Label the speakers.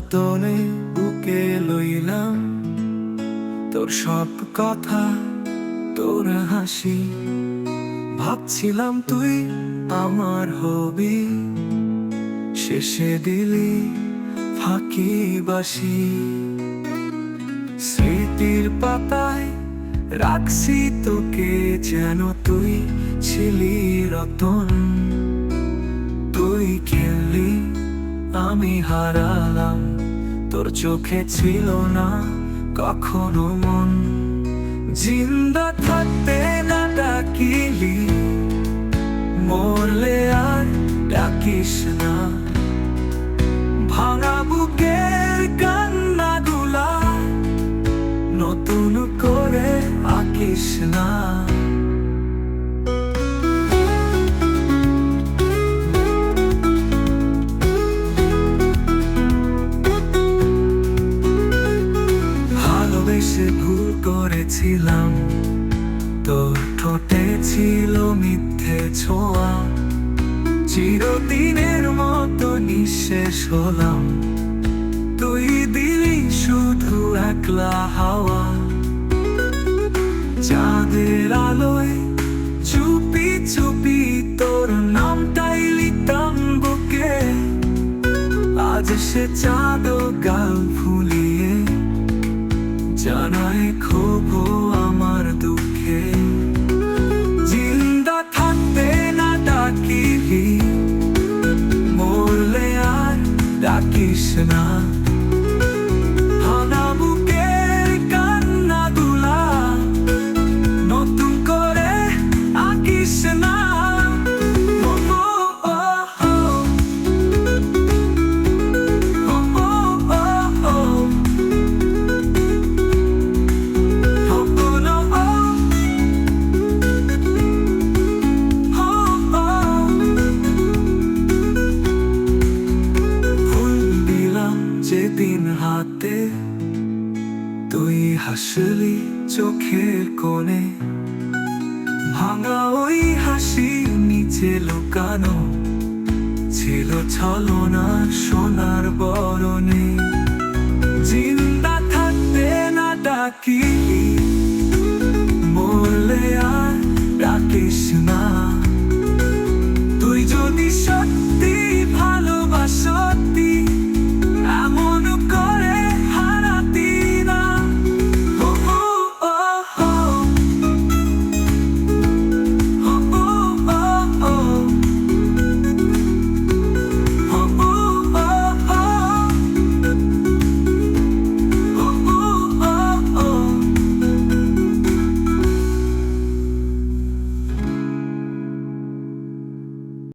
Speaker 1: যতনে বুকে লইলাম। তোর সব কথা, তোর হাসি, ভাবছিলাম তুই আমার হবি। শেষে দিলি ফাঁকি বাসি স্মৃতির পাতায় রাখছি তোকে, যেন তুই ছিলি রতন। তুই খেললি আমি হারালাম। তোর চোখে ছিল না কখনো মন। জিন্দা থাকতে না ডাকিলি, মরলে আর ডাকিস না। ভাঙা বুকের কান্নাগুলা নতুন করে আঁকিস না। করেছিলাম। তোর ঠোঁটে ছিল মিথ্যে ছোঁয়া। চিরদিনের মতো নিঃশেষ হলাম। তুই দিলি শুধু একলা হাওয়া। চাঁদের আলোয় চুপি চুপি তোর নামটাই লিখতাম বুকে। আজ সে চাঁদ গাল ফুলিয়ে জানায় ক্ষোভ আমার দুঃখে। হাসলি চোখের কোণে। ভাঙা ওই হাসি নিচে লুকানো ছিল ছলনা সোনার বরণে। জিন্দা থাকতে না ডাকি